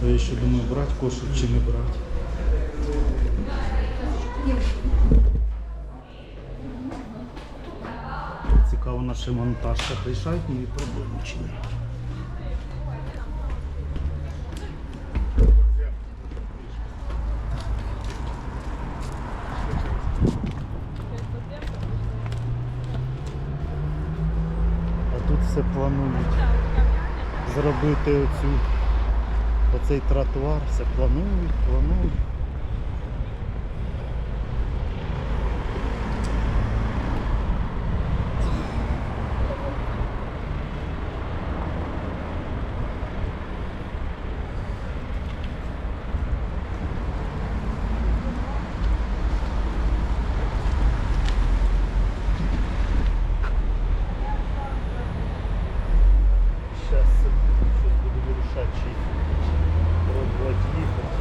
ще думаю, брати кошик чи не брати. Цікаво, на шиномонтажках рішають мої проблеми чи ні. А тут все планують зробити оцю, оцей тротуар, все планують, планують. Сейчас, сейчас буду вирішати, чи пробувати їхати.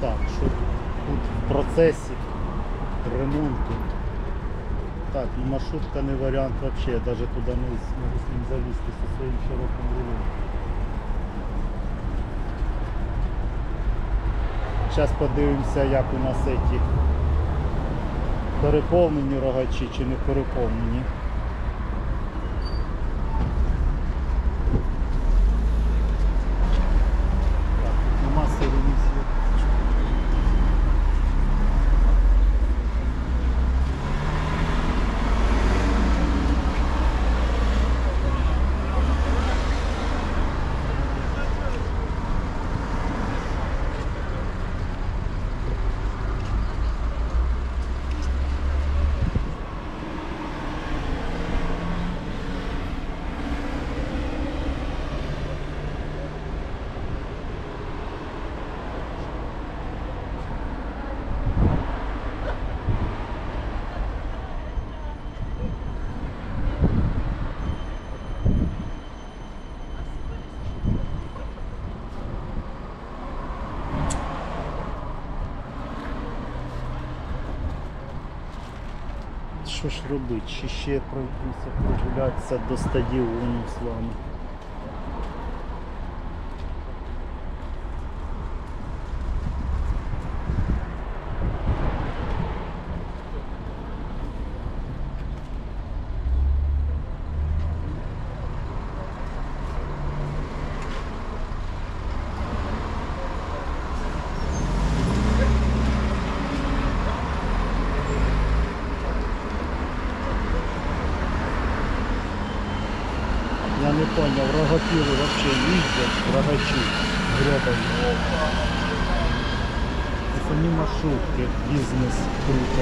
Так, що тут в процесі ремонту. Так, ну маршрутка не варіант взагалі, навіть туди не зможу з ним залізти зі своїм широким рулем. Зараз подивимося, як у нас ці переповнені рогачі чи не переповнені. Так, тут нема сирені світ. Що ж робити? Чи ще пройтися, прогулятися до стадіону з вами? понял, рогатилы вообще ездят, рогачи гребаные. Это не маршрутки, бизнес круто.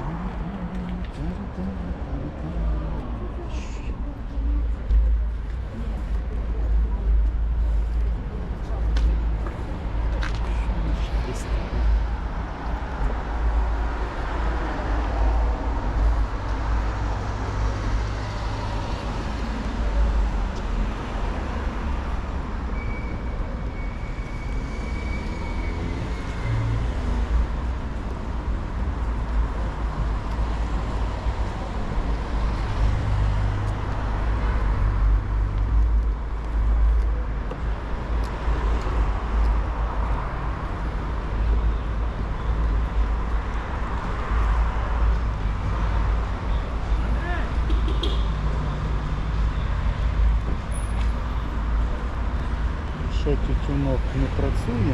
тютюнок не працює.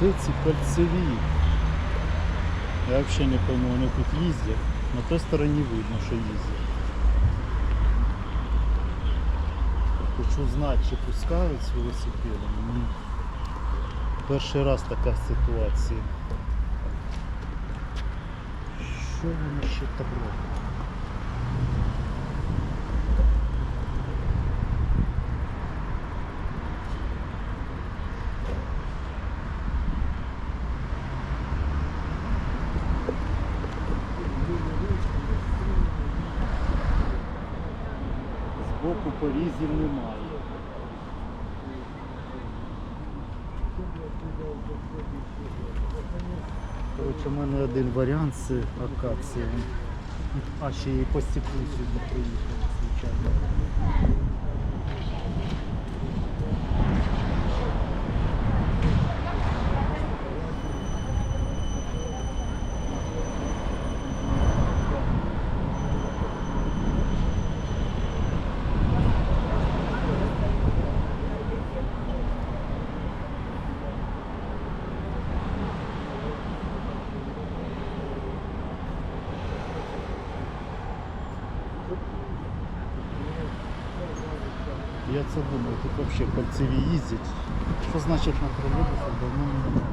Де ці кольцеві? Я взагалі не пойму, вони тут їздять. На той стороні видно, що їздять. Хочу знати, чи пускають з велосипедом. Ні. Перший раз така ситуація. Що вони ще там порізів немає. Коротше, у мене один варіант з акацією. А ще і по стеклу приїхали, звичайно. Це думаю, тут взагалі кольцеві їздять. Що значить на тролейбусах давно не було.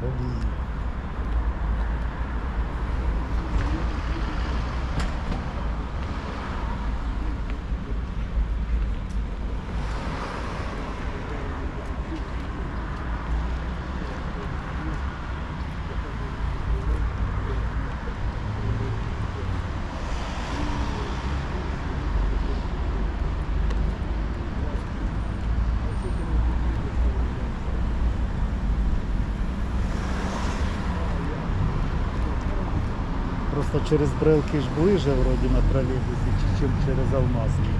Блін. Просто через брелки ж ближе вроді на тролейбусі, чи- чим через алмазні.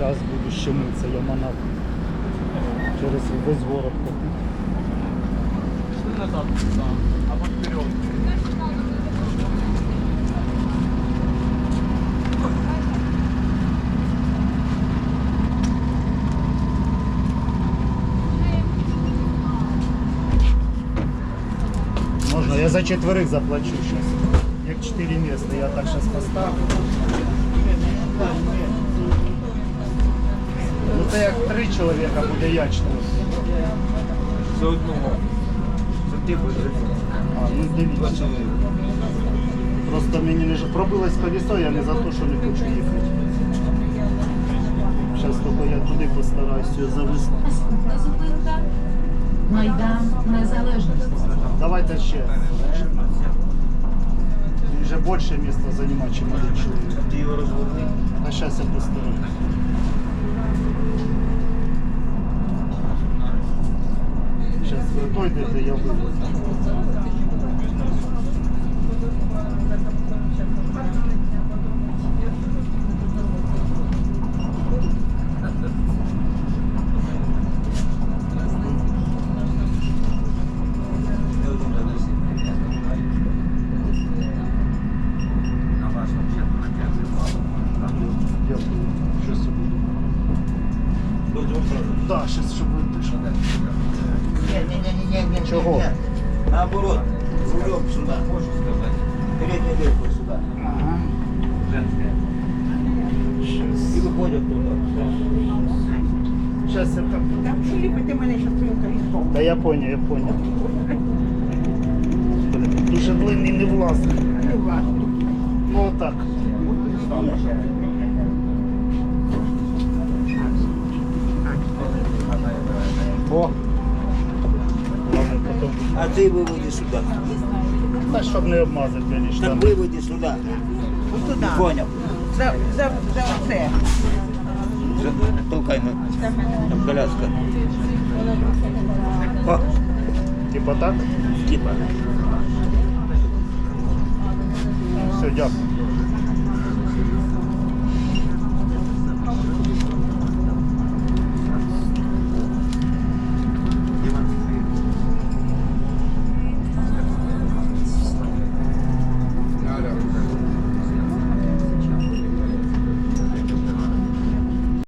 Зараз буду щемитися, я манав через весь город. Пішли назад, або вперед. Можно, я за четверых заплачу сейчас. Як 4 места, я так сейчас поставлю. Ну це як три чоловіка буде я четвертий. За одного. За ти будеш. А, ну дивіться. Просто мені не ж- пробилось колесо, я не за те, що не хочу їхати. Зараз тільки я туди постараюсь його завести. Наступна зупинка Майдан Незалежності. Давайте ще. Він вже більше місця займає, чим один чоловік. Ти його розгорни. А зараз я постараюсь. Зараз я дойдете, Thank вивезу. дверкой сюда. Ага. И Щас. выходят туда. Щас я там. Там що ліпити мене, щоб твоїм калітком. Та я поняв, я поняв. Блін, Дуже длинний не власний. Не важко. Ну отак. О! Ладно, потім. А ты выводи сюда. Та щоб не обмазати Так штани. выводи сюда. Ось туди. Поняв. За, за, за оце. Толкай на, там коляска. О, Типа так? типа. Все, дякую.